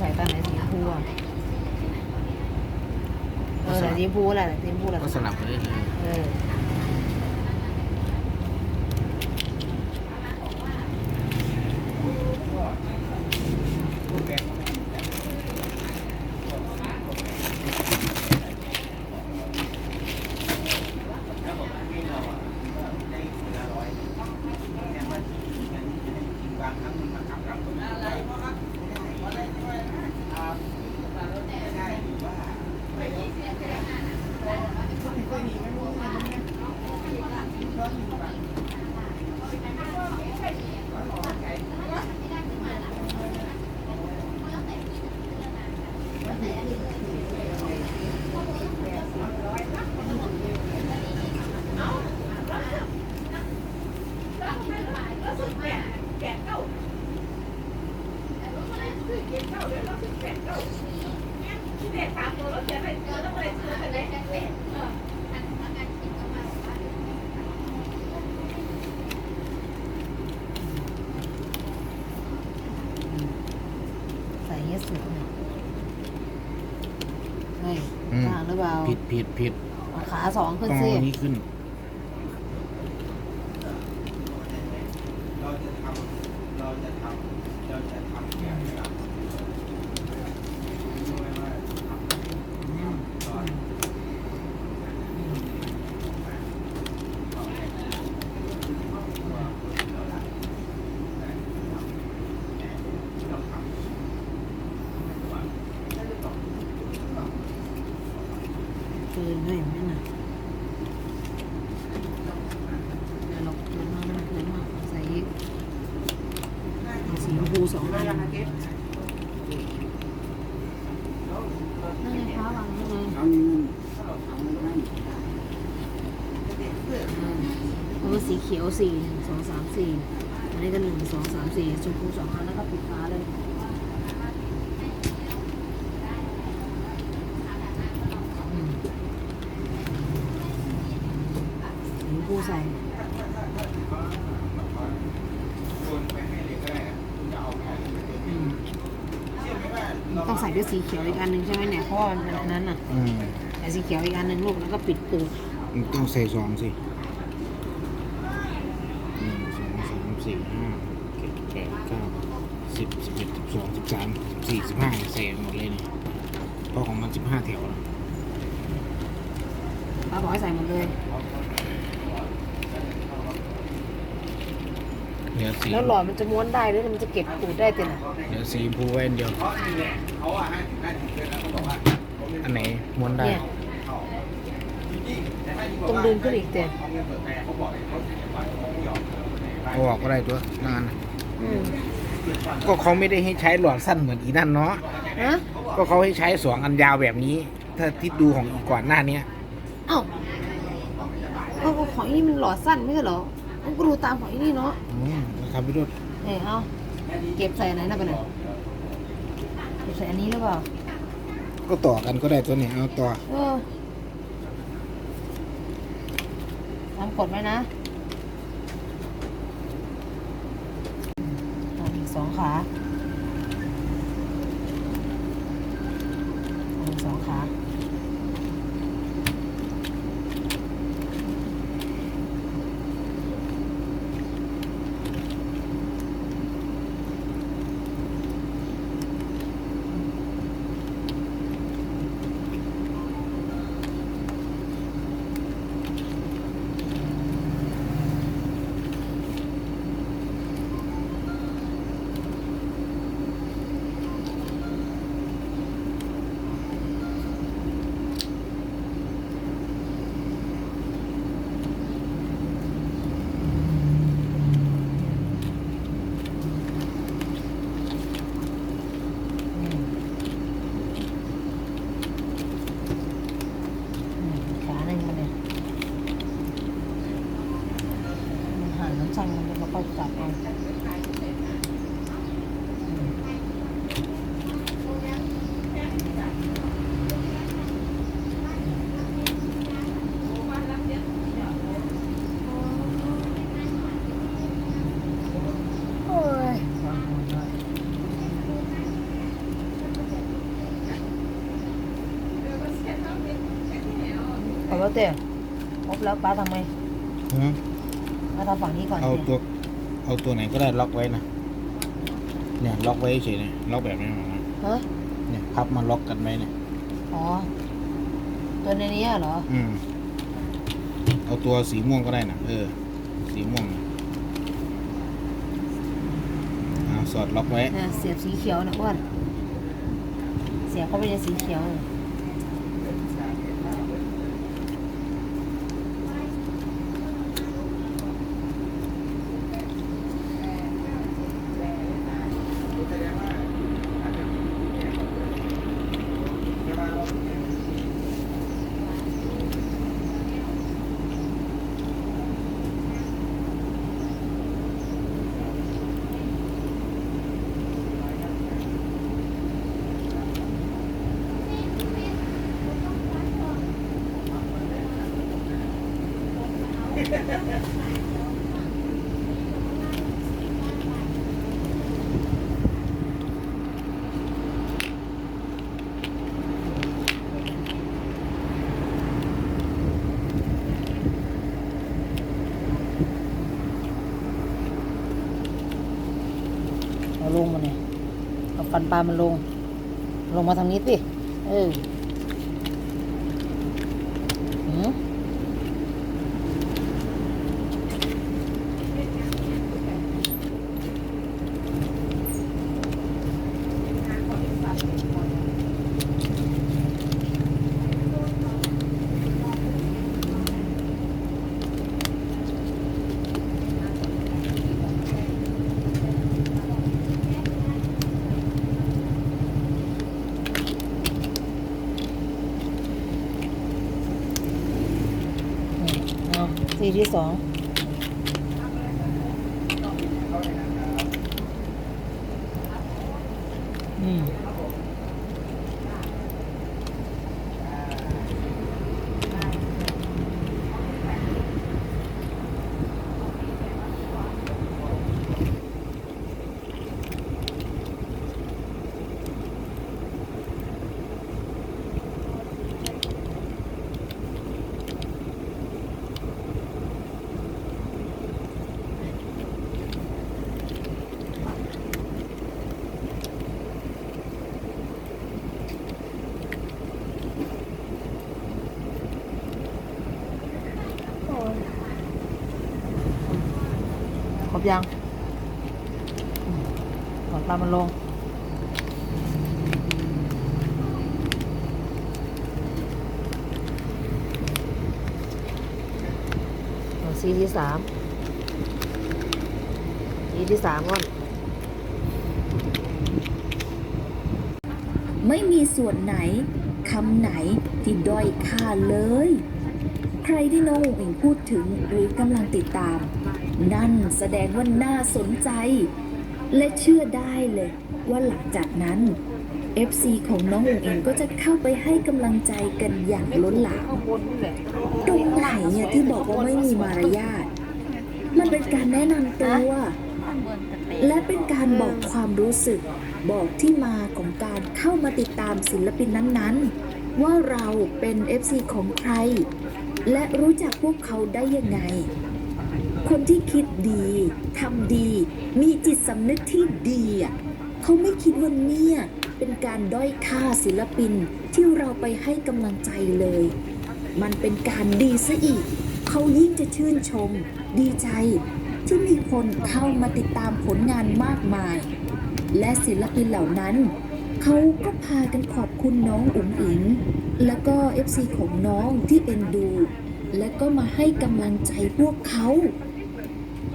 สายตาไหนสีพูอะเออสีพูแหละสีพูแหละก็สลับเยเออ ใส่เยอะสุดเนี่ยเฮ้ยต่างหรือเปล่าๆผิดผิดผิดเอาขาสองขึ้นต้องสิเอาอันนี้ขึ้น เราจะทำเราจะทำเราจะทำแบบนี้ครับรู้ไหมว่าทำตอน เกินไม่ไม่น่ะเดี๋ยวเราเกินมากมันเกินมากใส่อีกเอาสีชมพูสองอันนั่นไงฟ้าวางนั่นไง เอาเงินเอาเงินให้ แล้วก็ สีเขียวสี่หนึ่งสองสามสี่อันนี้ก็หนึ่งสองสามสี่ชมพูสองอันแล้วก็ปิดฟ้าเลยอืมสีชมพูใส่โยนไปให้เลยก็ได้นะคุณจะเอาแผนอืมเชื่อไหมว่าเราต้องใส่ด้วยสีเขียวอีกอันหนึ่งใช่ไหมเนี่ยเพราะว่ามันเป็นอันนั้นน่ะอืมใส่สีเขียวอีกอันหนึ่งลูกแล้วก็ปิดปูด มันต้องใส่สองสิหนึ่งสอง สี่ห้าเจ็ดแปดเก้าสิบสิบเอ็ดสิบสองสิบสามสิบสี่สิบห้าใสหมดเลยเนี่เพราะของมันสิบห้าแถวแล้วป้าบอกให้ใส่หมดเลย เหลือสีแล้วหลอดมันจะม้วนได้หรือมันจะเก็บปูดได้แต่น่ะเหลือสีพูไว้อันเดียวเพราะนี่แหละเขาอะให้ถึงได้ถึงเลยนะเขาบอกว่าอันไหนม้วนได้ เนี่ยต้องดึงขึ้นอีกแต่เอาเงินเปิดแพรเขาบอกเลยเขาถึงจะปล่อยเขาไม่ยอม เอาออกก็ได้ตัวนั่นอืมก็เขาไม่ได้ให้ใช้หลอดสั้นเหมือนอีนั่นเนาะฮะก็เขาให้ใช้สองอันยาวแบบนี้ ถ้าที่ดูของอีกก่อนหน้าเนี้ยเอ้าเอาเอาของนี่มันหลอดสั้นไม่ใช่เหรอมันก็ดูตามของนี่เนาะอืมนะครับพี่รุดเอ้ยเอาเก็บใส่ไหนนะไปไหนเก็บใส่อันนี้หรือเปล่าก็ต่อกันก็ได้ตัวเนี้ยเอาต่อเออทำกดไว้นะ อะอีกสองขาอีกสองขาอืมอืมขาหนึ่งมันเนี่ยมัน หันน้ำสั่งมันจะมาค่อยจับเอาอืมโอ้ยเเอาแล้วเต้ครบแล้วป้าทำไงอืม ป้าทำฝั่งนี้ก่อนเอาสิตัว เอาตัวไหนก็ได้ล็อกไว้นะ เนี่ยล็อกไว้เฉยๆเนี่ยล็อกแบบนี้นะฮะเนี่ยพับมาล็อกกันไว้เนี่ย อ๋อ ตัวในนี้เหรอ อืม เอาตัวสีม่วงก็ได้นะเออ สีม่วงนะอ่าสอดล็อกไว้ เนี่ยเสียบสีเขียวนะอ้วน เสียบเข้าไปในสีเขียวน่ะ เอาลงมาเนี่ยเอาฟันปลามันลง ลงมาทางนี้สิ เออหืม เอา สีที่สองอืมครบ ยังอืมกดปลามันลงเอาสีที่สามสีที่สามก่อน ไม่มีส่วนไหนคำไหนที่ด้อยค่าเลย ใครที่น้องอุ๋งอิงพูดถึงหรือกำลังติดตาม นั่นแสดงว่าน่าสนใจ และเชื่อได้เลยว่าหลังจากนั้น FC ของน้องอุ๋งอิงก็จะเข้าไปให้กำลังใจกันอย่างล้นหลามตรงไหนเนี่ยที่บอกว่าไม่มีมารยาทมันเป็นการแนะนำตัว และเป็นการบอกความรู้สึก บอกที่มาของการเข้ามาติดตามศิลปินนั้นๆ ว่าเราเป็น FC ของใคร และรู้จักพวกเขาได้ยังไง คนที่คิดดีทำดี มีจิตสำนึกที่ดีอะเขาไม่คิดว่าเนี่ยเป็นการด้อยค่าศิลปินที่เราไปให้กำลังใจเลย มันเป็นการดีซะอีก เขายิ่งจะชื่นชม ดีใจ ที่มีคนเข้ามาติดตามผลงานมากมาย และศิลปินเหล่านั้น เขาก็พากันขอบคุณน้องอุ๋งอิง แล้วก็ FC ของน้องที่เอ็นดู และก็มาให้กำลังใจพวกเขา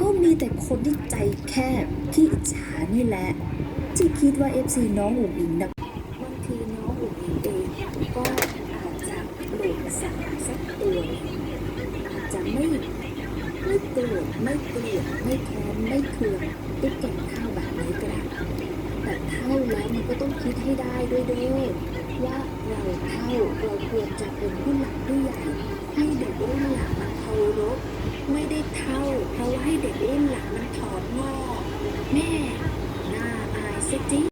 ก็มีแต่คนที่ใจแคบที่อิจฉานี่แหละ ที่คิดว่า FC น้องอุ๋งอิงนะบางทีน้องอุ๋งอิงเองก็อาจจะโหลดสารสักตัวอาจจะไม่ไม่โกรธไม่เกลียดไม่แค้นไม่เคืองตุ๊กแกข้าวแบบนี้ก็ได้แต่เท่าแล้วมันก็ต้องคิดให้ได้ด้วยเด้อว่าเราเท่าเราควรจะเป็นผู้หลักผู้ใหญ่ให้เด็กรุ่นหลังเคารพ ไม่ได้เท่า เพราะว่าให้เด็กรุ่นหลังมันถอดงอกแม่น่าอายซะจริง